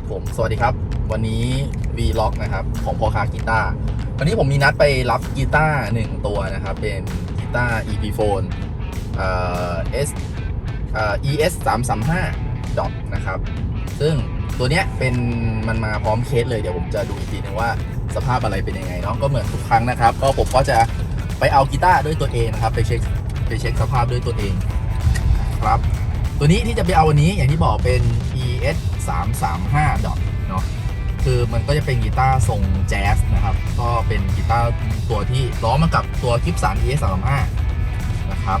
ครับผมสวัสดีครับ วันนี้ Vlog นะครับของพอคากีตาร์วันนี้ผมมีนัดไปรับกีตาร์หนึ่งตัวนะครับ เป็นกีตาร์ EP Phone เอ่อ S เอ่อ ES 3 3 5ดอทนะครับ ซึ่งตัวเนี้ยเป็นมันมาพร้อมเคสเลยเดี๋ยวผมจะดูอีกทีนึงว่าสภาพอะไรเป็นยังไงเนาะก็เหมือนทุกครั้งนะครับ ก็ผมก็จะไปเอากีตาร์ด้วยตัวเองนะครับ ไปเช็คไปเช็คสภาพด้วยตัวเองครับ ตัวนี้ที่จะไปเอาวันนี้อย่างที่บอกเป็น ES 3 3 5ดอทเนาะคือมันก็จะเป็นกีตาร์ทรงแจ๊สนะครับ ก็เป็นกีตาร์ตัวที่ล้อมากับตัวกิฟสัน ES 3 3 5นะครับ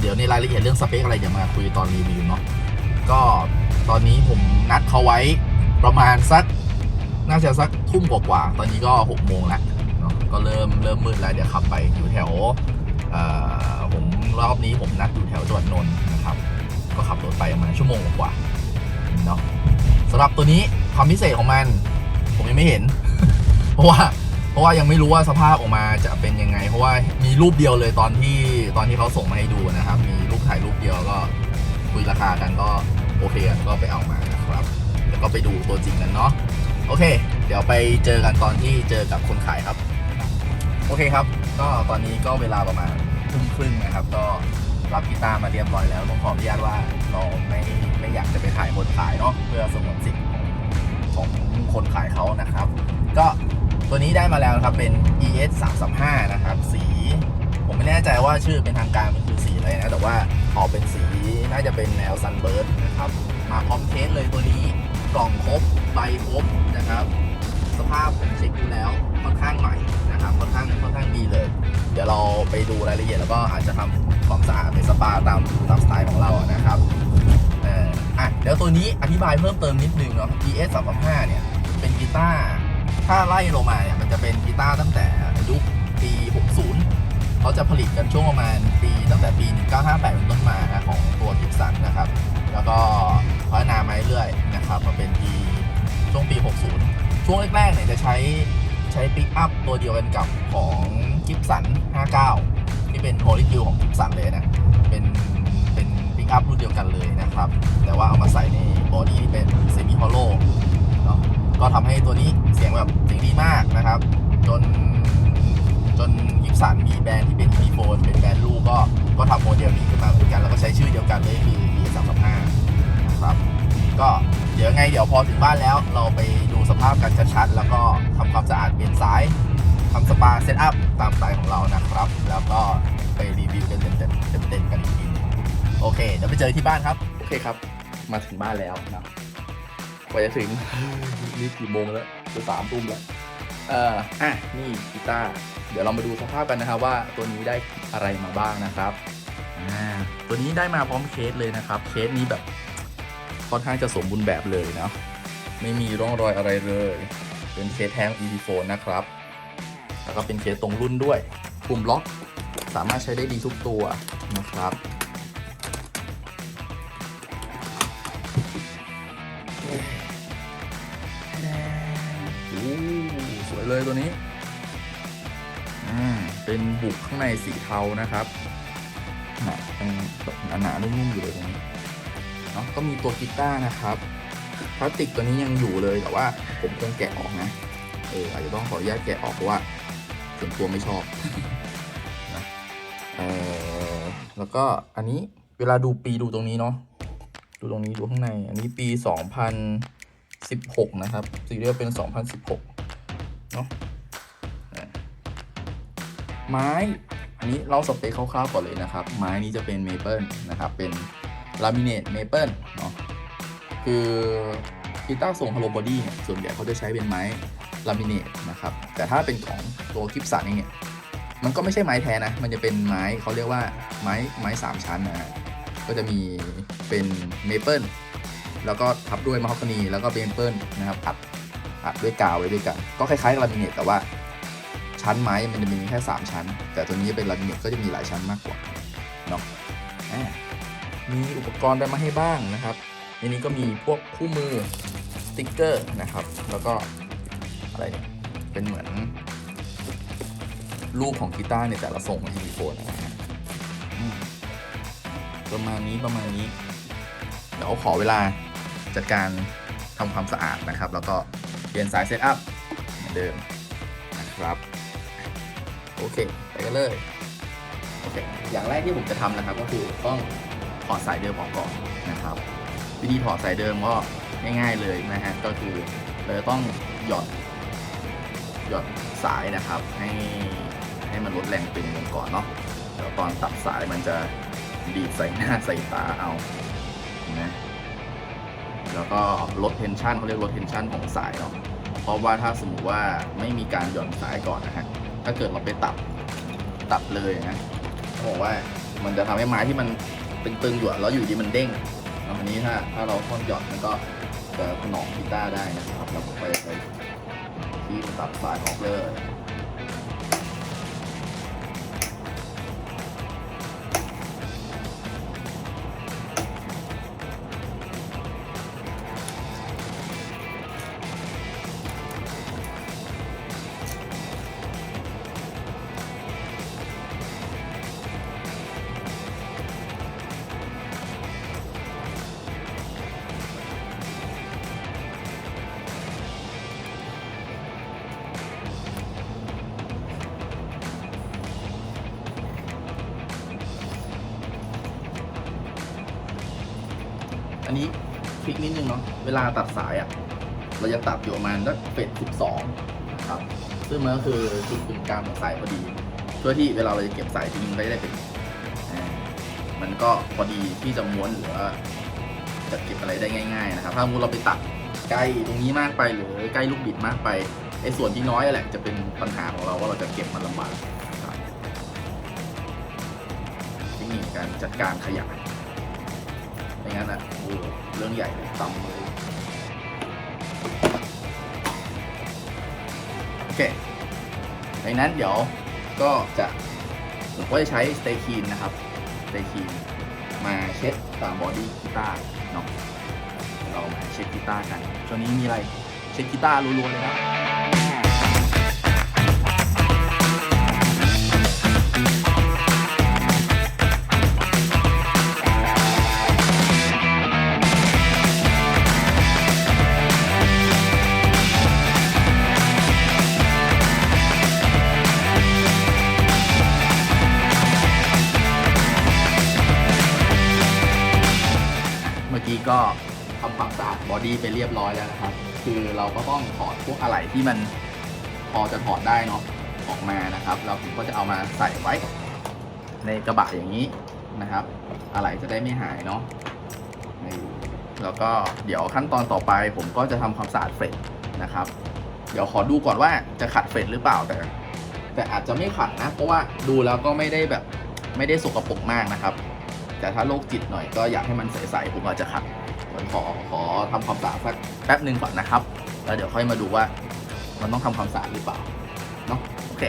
เดี๋ยวในรายละเอียดเรื่องสเปคอะไรเดี๋ยวมาคุยตอนรีวิวเนาะก็ตอนนี้ผมนัดเขาไว้ประมาณสักน่าจะสักทุ่มกว่าๆตอนนี้ก็6โมงแล้วเนาะก็เริ่มเริ่มมืดแล้วเดี๋ยวขับไปอยู่แถวผมรอบนี้ผมนัดอยู่แถวจังหวัดนนท์นะครับ ก็ขับรถไปประมาณชั่วโมงกว่า เนาะสำหรับตัวนี้ความพิเศษของมัน ผมยังไม่เห็น เพราะว่าเพราะว่ายังไม่รู้ว่าสภาพออกมาจะเป็นยังไง เพราะว่ามีรูปเดียวเลยตอนที่ตอนที่เขาส่งมาให้ดูนะครับ มีรูปถ่ายรูปเดียวก็คุยราคากันก็โอเคก็ไปเอามานะครับแล้วก็ไปดูตัวจริงกันเนาะโอเค เดี๋ยวไปเจอกันตอนที่เจอกับคนขายครับ โอเคครับ ก็ตอนนี้ก็เวลาประมาณทุ่มครึ่งนะครับ ก็รับกีตาร์มาเรียบร้อยแล้วต้องขออนุญาตว่า เราไม่ไม่อยากจะไปถ่ายคนขายเนาะเพื่อสงวนสิทธิ์ของของคนขายเขานะครับ ก็ตัวนี้ได้มาแล้วครับเป็น ES 3 3 5นะครับ สีผมไม่แน่ใจว่าชื่อเป็นทางการมันคือสีอะไรนะ แต่ว่าออกเป็นสีน่าจะเป็นแนวซันเบิร์ดนะครับมาพร้อมเคสเลยตัวนี้กล่องครบใบครบนะครับ สภาพผมเช็คดูแล้วค่อนข้างใหม่นะครับค่อนข้างค่อนข้างดีเลย เดี๋ยวเราไปดูรายละเอียดแล้วก็อาจจะทำความสะอาดในสปาตามตามสไตล์ของเราอะนะครับ อะเดี๋ยวตัวนี้อธิบายเพิ่มเติมนิดนึงเนาะ ES 3 3 5เนี่ย เป็นกีตาร์ถ้าไล่ลงมาเนี่ยมันจะเป็นกีตาร์ตั้งแต่ยุคปี 60 เขาจะผลิตกันช่วงประมาณปีตั้งแต่ปี 1958 เป็นต้นมานะของตัวกิฟสันนะครับ แล้วก็พัฒนามาเรื่อยๆนะครับมาเป็นปีช่วงปี 60 ช่วงแรกๆเนี่ยจะใช้ใช้ปิกอัพตัวเดียวกันกับของกิฟสัน 59 ที่เป็นโฮลิคิวของกิฟสันเลยนะ เป็น กอัพรุ่นเดียวกันเลยนะครับ แต่ว่าเอามาใส่ในบอดี้ที่เป็นเซมิฮอลโลเนาะก็ทำให้ตัวนี้เสียงแบบเสียงดีมากนะครับ จนจนยิปสันมีแบรนด์ที่เป็นอีโฟนเป็นแบรนด์ลูกก็ก็ทำโมเดลนี้ขึ้นมาเหมือนกัน แล้วก็ใช้ชื่อเดียวกันเลยคือ e 3 3 5นะครับ ก็เดี๋ยวไงเดี๋ยวพอถึงบ้านแล้ว เราไปดูสภาพกันชัดๆแล้วก็ทำความสะอาดเปลี่ยนสายทำสปาเซตอัพตามสไตล์ของเรานะครับ แล้วก็ไปรีวิวกันเต็มๆเต็มๆกันอีกที โอเคเดี๋ยวไปเจอที่บ้านครับ โอเคครับ มาถึงบ้านแล้วนะกว่าจะถึง นี่กี่โมงแล้วจะสามทุ่มแล้ว เอ่ออะนี่กีตาร์เดี๋ยวเรามาดูสภาพกันนะครับว่าตัวนี้ได้อะไรมาบ้างนะครับอ่าตัวนี้ได้มาพร้อมเคสเลยนะครับ เคสนี้แบบค่อนข้างจะสมบูรณ์แบบเลยเนาะไม่มีร่องรอยอะไรเลย เป็นเคสแท้ง e ีโฟนนะครับ แล้วก็เป็นเคสตรงรุ่นด้วย ปุ่มล็อกสามารถใช้ได้ดีทุกตัวนะครับ เลยตัวนี้อืมเป็นบุกข้างในสีเทานะครับหนาแบบหนาๆนุ่มๆอยู่เลยตรงนี้เนาะก็มีตัวกีตาร์นะครับพลาสติกตัวนี้ยังอยู่เลยแต่ว่าผมต้องแกะออกนะ เอออาจจะต้องขออนุญาตแกะออกเพราะว่าส่วนตัวไม่ชอบนะเออแล้วก็อันนี้เวลาดูปีดูตรงนี้เนาะดูตรงนี้ดูข้างใน อันนี้ปี 2016 นะครับซีเรียลเป็น 2016 เนาะไม้ อันนี้เล่าสเปคคร่าวๆก่อนเลยนะครับ ไม้นี้จะเป็นเมเปิลนะครับ เป็นลามิเนตเมเปิลเนาะ คือกีตาร์ทรงฮ l โลบอดี้เนี่ยส่วนใหญ่เขาจะใช้เป็นไม้ลามิเนตนะครับ แต่ถ้าเป็นของตัวกิฟสันเองเนี่ย มันก็ไม่ใช่ไม้แท้นะ มันจะเป็นไม้เขาเรียกว่าไม้ไม้สามชั้นนะฮะ ก็จะมีเป็นเมเปิลแล้วก็ทับด้วยมะฮอกกานีแล้วก็เบมเปิลนะครับอัด อัดด้วยกาวไว้ด้วยกัน ก็คล้ายๆกับลามิเนตแต่ว่าชั้นไม้มันจะมีแค่ 3 ชั้น แต่ตัวนี้เป็นลามิเนตก็จะมีหลายชั้นมากกว่าเนาะอ่ามีอุปกรณ์ได้มาให้บ้างนะครับในนี้ก็มีพวกคู่มือสติ๊กเกอร์นะครับ แล้วก็อะไรเนี่ยเป็นเหมือนรูปของกีตาร์ในแต่ละทรงของ e ีโฟนนะฮะอืมประมาณนี้ประมาณนี้ เดี๋ยวขอเวลาจัดการทำความสะอาดนะครับ แล้วก็ ลี่ยนสายเซตอัพเหมือนเดิมนะครับ โอเค ไปกันเลย โอเค อย่างแรกที่ผมจะทำนะครับ ก็คือต้องถอดสายเดิมออกก่อนนะครับ วิธีถอดสายเดิมก็ง่ายๆเลยนะฮะ ก็คือเราต้องหย่อนหย่อนสายนะครับ ให้ให้มันลดแรงตึงลงก่อนเนาะแล้วตอนตัดสายมันจะดีดใส่หน้าใส่ตาเอานะ แล้วก็ลดเทนชันเขาเรียกลดเทนชันของสายเนาะเพราะว่าถ้าสมมติว่าไม่มีการหย่อนสายก่อนนะฮะถ้าเกิดเราไปตัดตัดเลยนะเขาบอกว่ามันจะทำให้ไม้ที่มันตึงๆอยู่แล้วอยู่ดีมันเด้งวอันนี้ถ้าถ้าเราท่อนหย่อนมันก็จะถนอมกีตาร์ได้นะครับเราก็ไปไปที่ตัดสายออกเลย อันนี้คลิกนิดนึงเนาะเวลาตัดสายอะ่ะเราจะตัดอยู่ประมาณสักเฟสสิบสองครับ ซึ่งมันก็คือจุดกึ่งกลางของสายพอดีเพื่อที่เวลาเราจะเก็บสายทิ้งไว้ได้เป็นอ่ามันก็พอดีที่จะม้วนหรือว่าจะเก็บอะไรได้ง่ายๆนะครับ ถ้าสมมุติเราไปตัดใกล้ตรงนี้มากไปหรือใกล้ลูกบิดมากไปไอ้ส่วนที่น้อยแหละจะเป็นปัญหาของเราว่าเราจะเก็บมันลำบากครับเทคนิคการจัดการขยะ ไม่งั้นอะโอ้เรื่องใหญ่เลยตำมือโอเคดังนั้นเดี๋ยวก็จะผมก็จะใช้สเตคีนนะครับสเตคีนมาเช็ดตามบอดี้กีตาร์เนาะเรามาเช็ดกีตาร์กันช่วงนี้มีอะไร เช็ดกีตาร์รัวๆเลยนะเอดี้ไปเรียบร้อยแล้วนะครับ คือเราก็ต้องถอดพวกอะไหล่ที่มันพอจะถอดได้เนาะออกมานะครับแล้วผมก็จะเอามาใส่ไว้ ในกระบะอย่างนี้นะครับ อะไหล่จะได้ไม่หายเนาะแล้วก็เดี๋ยวขั้นตอนต่อไปผมก็จะทำความสะอาดเฟรดนะครับ เดี๋ยวขอดูก่อนว่าจะขัดเฟรดหรือเปล่าแต่ แต่อาจจะไม่ขัดนะ เพราะว่าดูแล้วก็ไม่ได้แบบไม่ได้สกปรกมากนะครับ แต่ถ้าโรคจิตหน่อยก็อยากให้มันใสๆผมอาจจะขัด ขอขอทำความสะอาดสักแป๊บหนึ่งก่อนนะครับ แล้วเดี๋ยวค่อยมาดูว่ามันต้องทำความสะอาดหรือเปล่าเนาะโอเค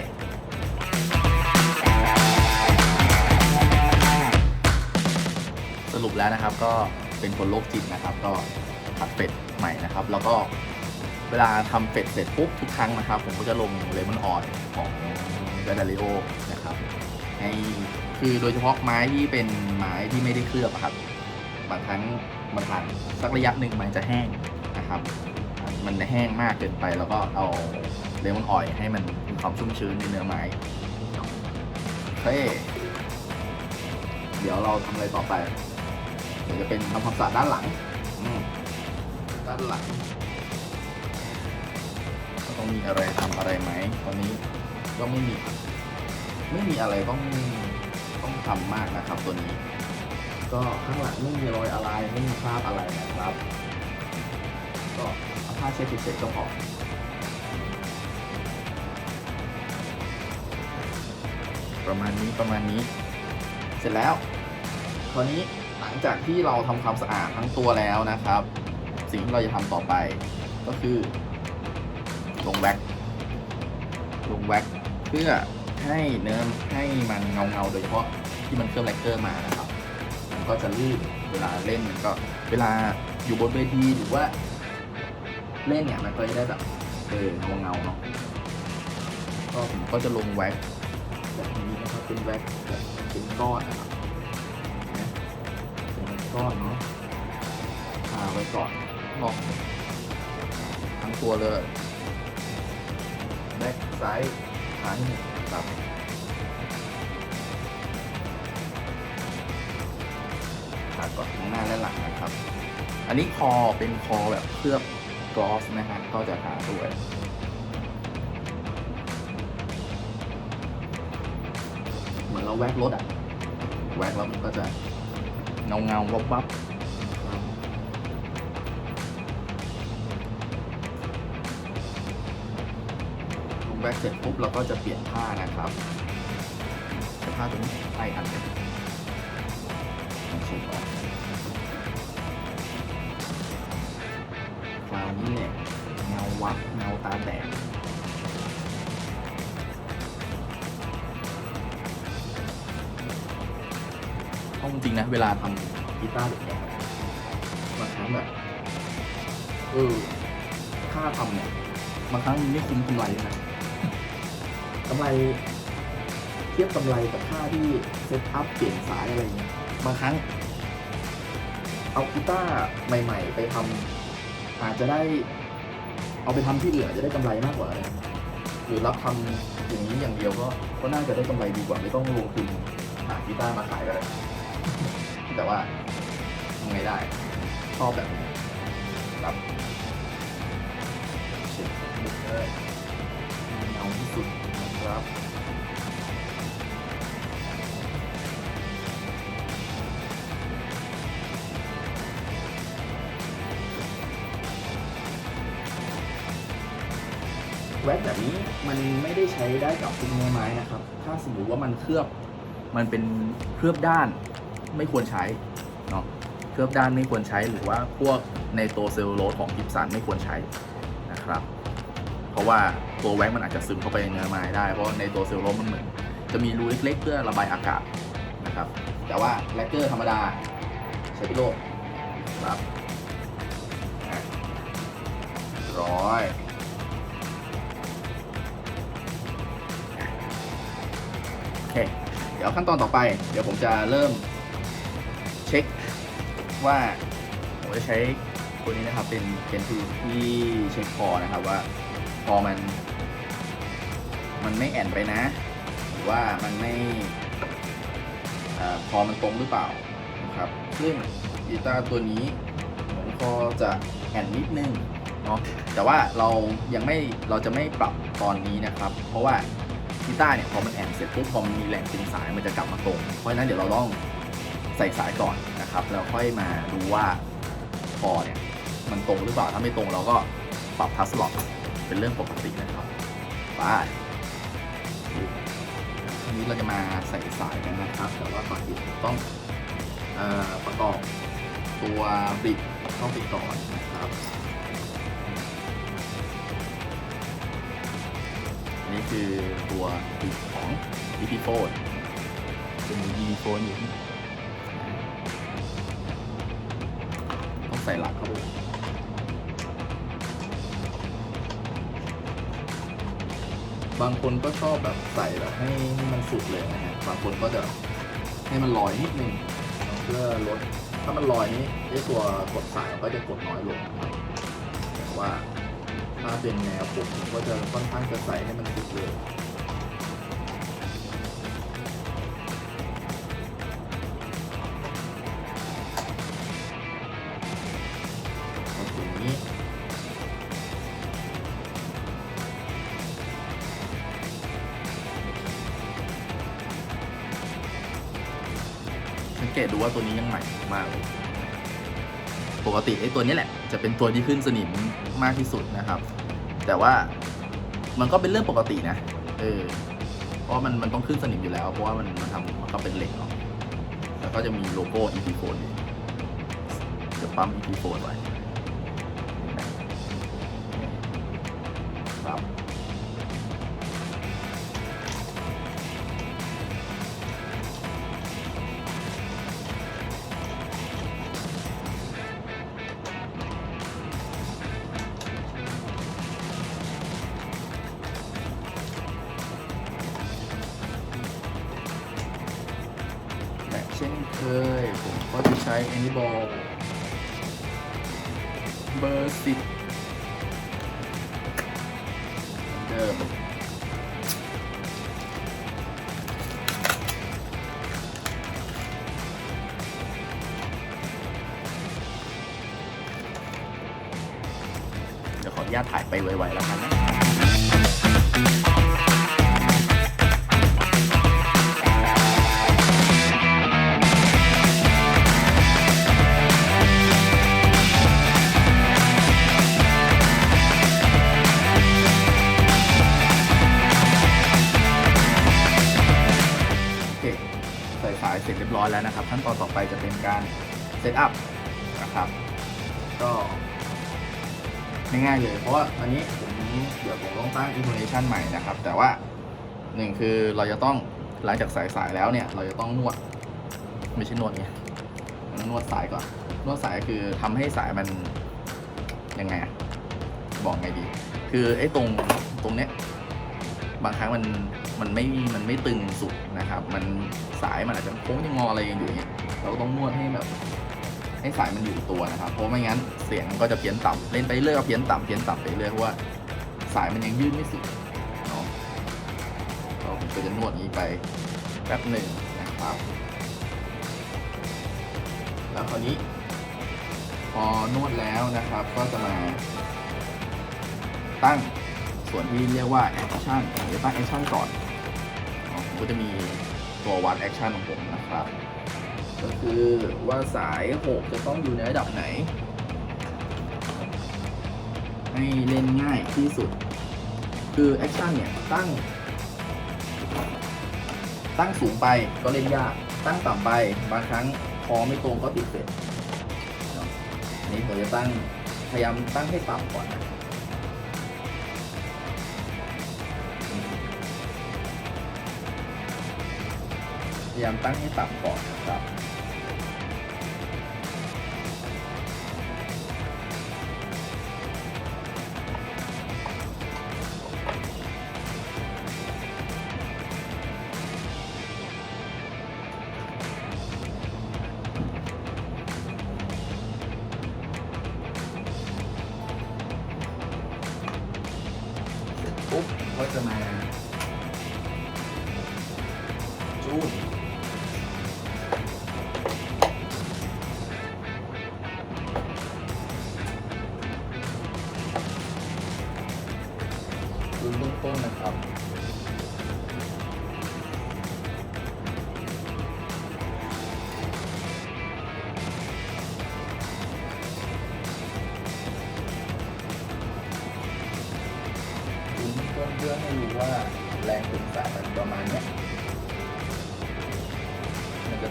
สรุปแล้วนะครับก็เป็นคนโรคจิตนะครับ ก็ขัดเป็ดใหม่นะครับ แล้วก็เวลาทำเป็ดเสร็จปุ๊บทุกครั้งนะครับ ผมก็จะลงเลมอนออยล์ของเกดาริโอนะครับให้คือโดยเฉพาะไม้ที่เป็นไม้ที่ไม่ได้เคลือบครับบางครั้ง บางครั้งสักระยะหนึ่งมันจะแห้งนะครับ มันแห้งมากเกินไปแล้วก็เอาเลมอนออยให้มันมีความชุ่มชื้นในเนื้อไม้โอเคเดี๋ยวเราทำอะไรต่อไป เดี๋ยวจะเป็นทำความสะอาดด้านหลังด้านหลังต้องมีอะไรทำอะไรไหมตอนนี้ก็ไม่มี ไม่มีอะไรต้องต้องทำมากนะครับตัวนี้ ก็ข้างหลังไม่มีรอยอะไรไม่มีคราบอะไรนะครับ ก็เอาผ้าเช็ดเฉยๆก็พอประมาณนี้ประมาณนี้ เสร็จแล้วคราวนี้หลังจากที่เราทำความสะอาดทั้งตัวแล้วนะครับ สิ่งที่เราจะทำต่อไปก็คือ ลงแว็กลงแว็กเพื่อให้เนื้อให้มันเงาเงาโดยเฉพาะที่มันเคลือบแลกเกอร์มานะ ก็จะลื่นเวลาเล่นมันก็ เวลาอยู่บนเวทีหรือว่า เล่นเนี่ยมันก็จะได้แบบเออเงาเงาเนาะก็ผมก็จะลงแว็กแบบนี้นะครับเป็นแว็กแบบเป็นก้อนนะครับเป็นก้อนเนาะทาไว้ก่อนลองทั้งตัวเลยแบ็กไซด์ขาหนึ่งครับ ก่อนข้งหน้าและหลังนะครับ อันนี้คอเป็นคอแบบเคลือบกลอสนะฮะก็จะหาด้วยเหมือนเราแว็กรถอะแว็กแล้วมันก็จะเงาเงาวับวับแว็กเสร็จปุ๊บเราก็จะเปลี่ยนผ้านะครับผ้าตัวนี้ไล่อันเดียวเช็ดออก วับเงาตาแตกเอาจริงนะ เวลาทำกีตาร์แบบเนี้ยบางครั้งแบบเออค่าทำเนี่ยบางครั้งมันไม่คุ้มกำไรเลยนะกำไรเทียบกำไรกับค่าที่เซตอัพเปลี่ยนสายอะไรเงี้ยบางครั้ง เอากีตาร์ใหม่ ๆ ไปทำอาจจะได้ เอาไปทำที่เหลือจะได้กำไรมากกว่าเลยหรือรับทำอย่างนี้อย่างเดียวก็ก็น่าจะได้กำไรดีกว่าไม่ต้องลงทุนหากีตาร์มาขายก็ได้แต่ว่าทำไงได้ชอบแบบรับเช็ดเลยเงาที่สุดนะครับ แว็กแบบนี้มันไม่ได้ใช้ได้กับทุกเนื้อไม้นะครับ ถ้าสมมติว่ามันเคลือบมันเป็นเคลือบด้านไม่ควรใช้เนาะเคลือบด้านไม่ควรใช้หรือว่าพวกในตัวเซลลูโลสของกิฟสันไม่ควรใช้นะครับ เพราะว่าตัวแว็กมันอาจจะซึมเข้าไปในเนื้อไม้ได้เพราะในตัวเซลลูโลสมันเหมือนจะมีรูเล็กๆเพื่อระบายอากาศนะครับ แต่ว่าแลกเกอร์ธรรมดาใช้พิโลครับร้อย เคเดี๋ยวขั้นตอนต่อไป เดี๋ยวผมจะเริ่มเช็คว่าผมจะใช้ตัวนี้นะครับเป็นเป็นทูที่เช็คคอนะครับว่าคอมัน มันไม่แอนไปนะ หรือว่ามันไม่คอมันตรงหรือเปล่านะครับซึ่งกีตาร์ตัวนี้ผมคอจะแอนนิดนึงเนาะแต่ว่าเรายังไม่เราจะไม่ปรับตอนนี้นะครับ เพราะว่า กีตาร์เนี่ยพอมันแอนเสร็จปุ๊บพอมันมีแรงดึงสายมันจะกลับมาตรงเพราะฉะนั้นเดี๋ยวเราต้องใส่สายก่อนนะครับแล้วค่อยมาดูว่าคอเนี่ยมันตรงหรือเปล่าถ้าไม่ตรงเราก็ปรับทัสลอตเป็นเรื่องปกตินะครับไปทีนี้เราจะมาใส่สายกันนะครับ แต่ว่าก่อนอื่นต้องอประกอบตัวบิดเข้าไปก่อนนะครับ คือตัวปีของ EP p h o n e จะมี EP p h o n e อยู่นี่ต้องใส่หลักเข้าไปบางคนก็ชอบแบบใส่แบบให้ให้มันสุดเลยนะฮะ บางคนก็จะให้มันลอยนิดนึงเพื่อลด ถ้ามันลอยนี้ไอ้ตัวกดสายก็จะกดน้อยลงแต่ว่า ถ้าเป็นแนวผมก็จะค่อนข้างจะใส่ให้มันสุดเลยตรงนี้สังเกตดูว่าตัวนี้ยังใหม่มาก ปกติไอ้ตัวนี้แหละ จะเป็นตัวที่ขึ้นสนิมมากที่สุดนะครับ แต่ว่ามันก็เป็นเรื่องปกตินะ เออ เพราะมันมันต้องขึ้นสนิมอยู่แล้ว เพราะว่ามันมันทำมันก็เป็นเหล็กเนาะ แล้วก็จะมีโลโก้ EP Phone อยู่จะปั๊ม EP Phone ไว้ครับ ก็จะใช้ a n y b a l l เบอร์สิบเดิมเดี๋ยวขออนุญาตถ่ายไปไวๆแล้วกันน ไปจะเป็นการเซตอัพนะครับก็ง่ายๆเลย เพราะว่าอันนี้ผมเดี๋ยวผมต้องตั้ง information ใหม่นะครับ แต่ว่าหนึ่งคือเราจะต้องหลังจากสายสายแล้วเนี่ย เราจะต้องนวด ไม่ใช่นวดเนี่ยเราต้องนวดสายก่อนนวดสายคือทำให้สายมันยังไงอะบอกไงดี คือไอ้ตรงตรงเนี้ยบางครั้งมันมันไม่มันไม่ตึงสุดนะครับ มันสายมันอาจจะโค้งยังงออะไรอย่างอยู่เงี้ย เราก็ต้องนวดให้แบบ ให้สายมันอยู่ตัวนะครับ เพราะไม่งั้นเสียงก็จะเพี้ยนต่ำเล่นไปเรื่อยก็เพี้ยนต่ำเพี้ยนต่ำไปเรื่อยเพราะว่าสายมันยังยืดไม่สุดเนาะเราก็จะนวดนี้ไปแป๊บหนึ่งนะครับ แล้วคราวนี้ พอนวดแล้วนะครับ ก็จะมา ตั้งส่วนที่เรียกว่า action ผมจะตั้ง action ก่อนผมก็จะมีตัววัด action ของผมนะครับ ก็คือว่าสาย 6 จะต้องอยู่ในระดับไหน ให้เล่นง่ายที่สุด คือ action เนี่ย ตั้ง ตั้งสูงไปก็เล่นยาก ตั้งต่ำไปบางครั้งคอไม่ตรงก็ติดเสร็จอันนี้ผมจะตั้งพยายามตั้งให้ต่ำก่อนนะพยายามตั้งให้ต่ำก่อนนะครับ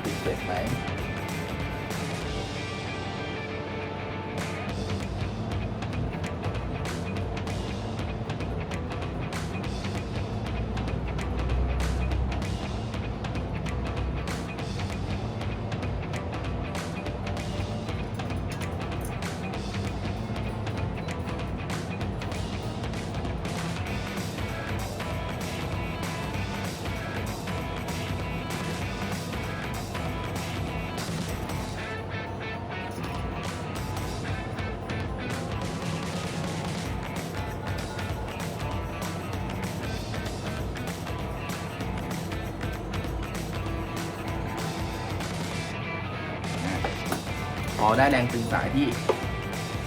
ติดเสร็จไหม พอได้แรงตึงสายที่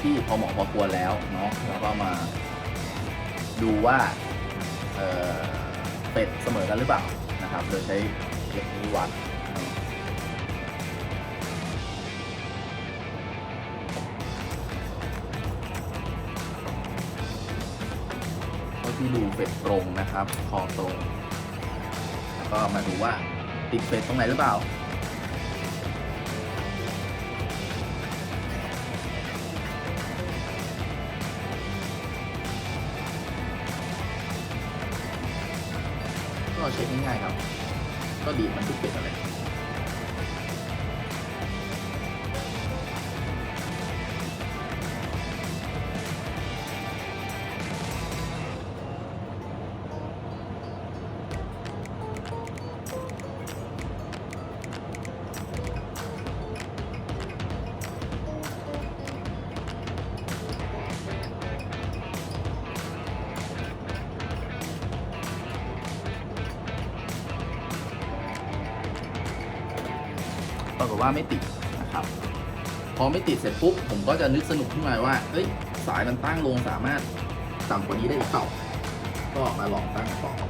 ที่พอเหมาะพอควรแล้วเนาะแล้วก็มาดูว่าเออเป็ดเสมอกันหรือเปล่านะครับ โดยใช้เก็บนี้วัดที่ดูเป็ดตรงนะครับ คอตรง แล้วก็มาดูว่าติดเป็ดตรงไหนหรือเปล่า ก็ ป็ดอะไรากฏว่าไม่ติดนะครับ พอไม่ติดเสร็จปุ๊บผมก็จะนึกสนุกขึ้นมาว่าเอ้ยสายมันตั้งลงสามารถต่ำกว่านี้ได้อีกเปล่าก็มาลองตั้งต่อ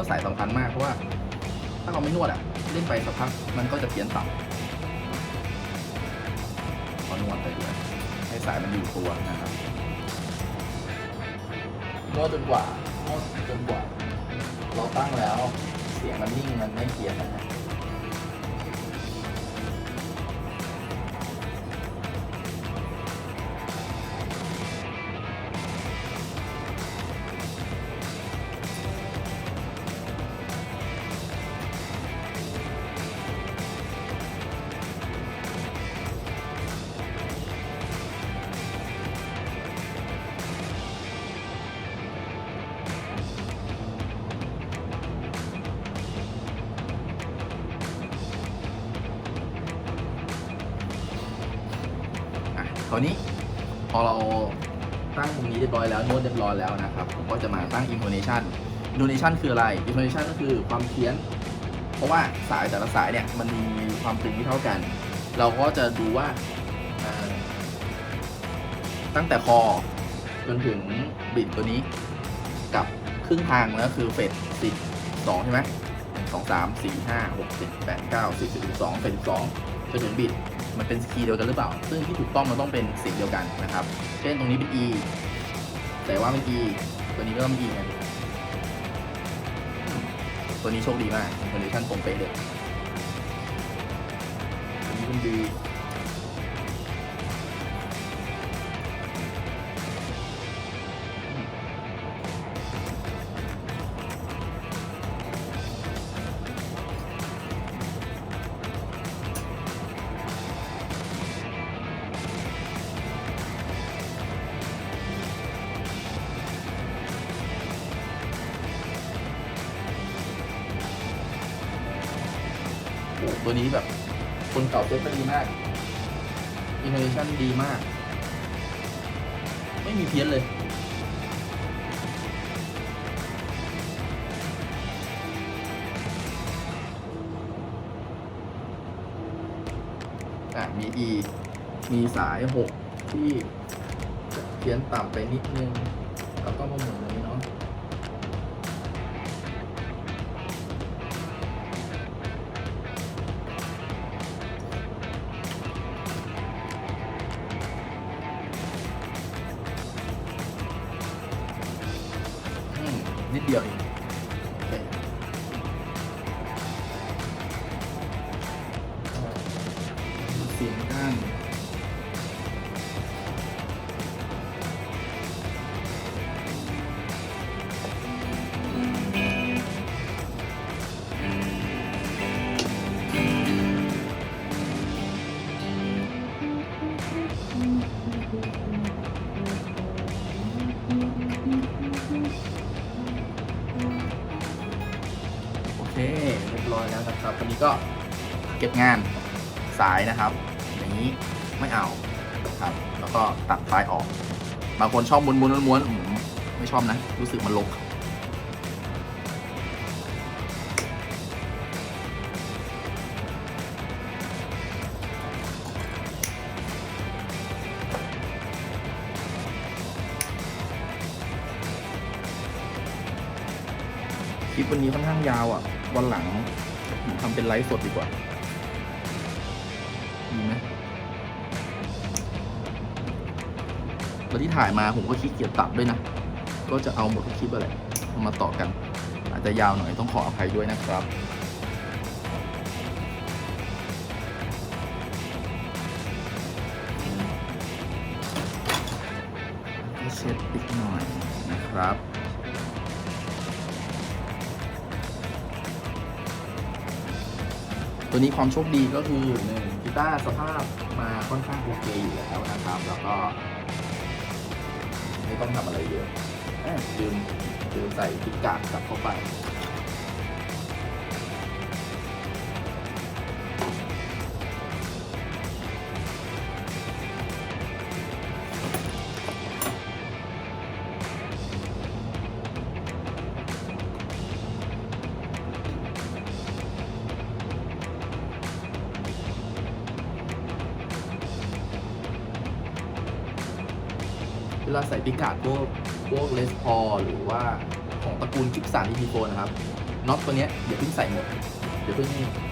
วดสายสำคัญมากเพราะว่า ถ้าเราไม่นวดอะเล่นไปสักพักมันก็จะเพี้ยนต่ำพอนวดไปด้วยให้สายมันอยู่ตัวนะครับนวดจนกว่า คราวนี้พอเราตั้งตรงนี้เรียบร้อยแล้วนวดเรียบร้อยแล้วนะครับผมก็จะมาตั้ง intonation intonation คืออะไร intonation ก็คือความเพี้ยน เพราะว่าสายแต่ละสายเนี่ยมันมีความตึงที่เท่ากัน เราก็จะดูว่าตั้งแต่คอจนถึงบิดตัวนี้กับครึ่งทางแล้วคือเฟสสิบสองใช่ไหมสองสามสี่ห้าหกเจ็ดแปดเก้าสิบสิบสองเฟสสองจนถึงบิด มันเป็นคีย์เดียวกันหรือเปล่า ซึ่งที่ถูกต้องมันต้องเป็นสีเดียวกันนะครับ เช่นตรงนี้เป็น E แต่ว่าเป็น E ตัวนี้ก็ต้อง E ไงอืมตัวนี้โชคดีมากคอนดิชันตรงเป๊ะเลยตัวนี้เป็น D เก่าเซตมาดีมากอินโนเวชันดีมาก ไม่มีเพี้ยนเลยอะมี E มีสาย 6 ที่เพี้ยนต่ำไปนิดนึงแล้วก็มาหมุนตรงนี้เนาะ ก็เก็บงานสายนะครับ อย่างนี้ไม่เอาครับ แล้วก็ตัดไฟล์ออก บางคนชอบม้วนม้วนม้วไม่ชอบนะ รู้สึกมันลกคลิปวันนี้ค่อนข้างยาวอะ วันหลังำเป็นไลฟ์สดดีกว่าดีไหมแล้วที่ถ่ายมาผมก็ขี้เกียจตัดด้วยนะ ก็จะเอาหมดทุกคลิปอะไรเอามาต่อกัน อาจจะยาวหน่อยต้องขออภัยด้วยนะครับเช็ดอีกหน่อยนะครับ ตัวนี้ความโชคดีก็คือหนึ่งกีตาร์สภาพมาค่อนข้างโอเคอยู่แล้วนะครับ แล้วก็ไม่ต้องทำอะไรเยอะเอ้ยลืมลืมใส่พิกกาดกลับเข้าไป ลาใส่พิกาดพวกพวกเลสพอหรือว่าของตระกูลกิฟสันอีพีโฟนะครับน็อตตัวเนี้ยอย่าเพิ่งใส่หมดอย่าเพิ่ง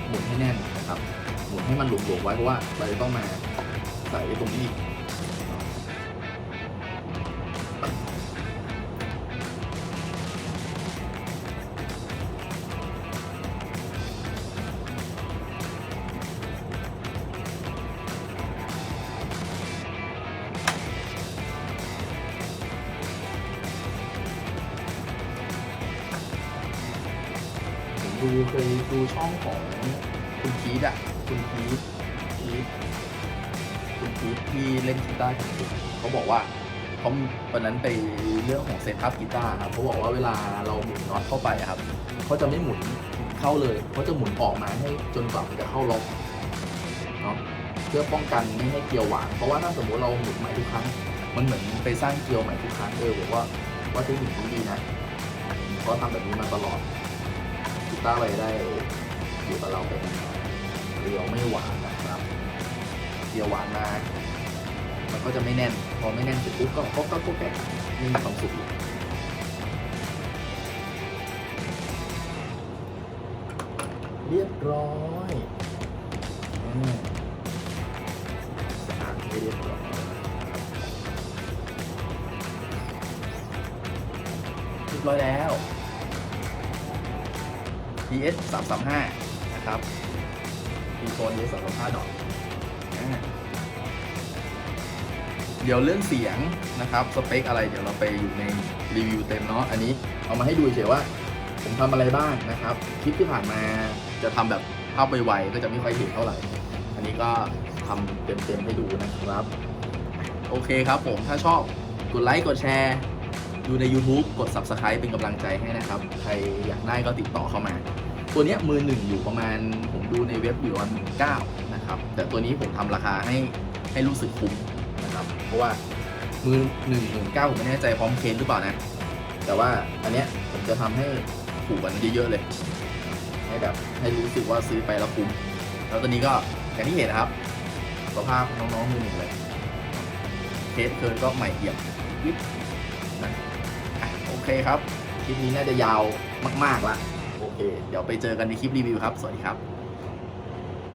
หมุนให้แน่นนะครับหมุนให้มันหลวมๆไว้เพราะว่าเราจะต้องมาใส่ไอ้ตรงนี้อีก เขาบอกว่าเขาวันนั้นไปเรื่องของเซตอัพกีตาร์ครับเขาบอกว่าเวลาเราหมุนน็อตเข้าไปครับเขาจะไม่หมุนเข้าเลยเขาจะหมุนออกมาให้จนกว่ามันจะเข้าล็อกเนาะเพื่อป้องกันไม่ให้เกียวหวานเพราะว่าถ้าสมมติเราหมุนใหม่ทุกครั้ง มันเหมือนไปสร้างเกียวใหม่ทุกครั้งเออผมว่าว่าเทคนิคนี้ดีนะก็ทำแบบนี้มาตลอดกีตาร์ไปได้อยู่กับเราเป็นเรียวไม่หวานนะครับเรียวหวานมาก มันก็จะไม่แน่น พอไม่แน่นเสร็จปุ๊บก็ก็ก็ก็แก่ไม่มีความสุขเรียบร้อยอืมสะอาดเรียบร้อยเรียบร้อยแล้ว PS 335 นะครับมีโฟน PS 335ดอก ดี๋ยวเรื่องเสียงนะครับสเปคอะไรเดี๋ยวเราไปอยู่ในรีวิวเต็มเนาะอันนี้เอามาให้ดูเฉยว่า ผมทำอะไรบ้างนะครับคลิปที่ผ่านมาจะทำแบบภาพไวๆก็จะไม่ค่อยเห็นเท่าไหร่ อันนี้ก็ทำเต็มๆให้ดูนะครับ โอเคครับผมถ้าชอบกดไลค์กดแชร์ดูใน YouTube กด Subscribe เป็นกำลังใจให้นะครับ ใครอยากได้ก็ติดต่อเข้ามา ตัวนี้มือหนึ่งอยู่ประมาณ ผมดูในเว็บอยู่ประมาณเก้านะครับ แต่ตัวนี้ผมทำราคาให้ให้รู้สึกคุ้ม เพราะว่ามือหนึ่งหมื่นเก้าผมไม่แน่ใจพร้อมเคนหรือเปล่านะ แต่ว่าอันเนี้ยผมจะทำให้ถูกกันเยอะๆเลย ให้แบบให้รู้สึกว่าซื้อไปแล้วคุ้มแล้วตัวนี้ก็อย่างที่เห็นนะครับสภาพน้องๆมือหนึ่งเลยเคสเคิร์นก็ใหม่เอี่ยมวิบนะโอเคครับ คลิปนี้น่าจะยาวมากๆละโอเค เดี๋ยวไปเจอกันในคลิปรีวิวครับ สวัสดีครับ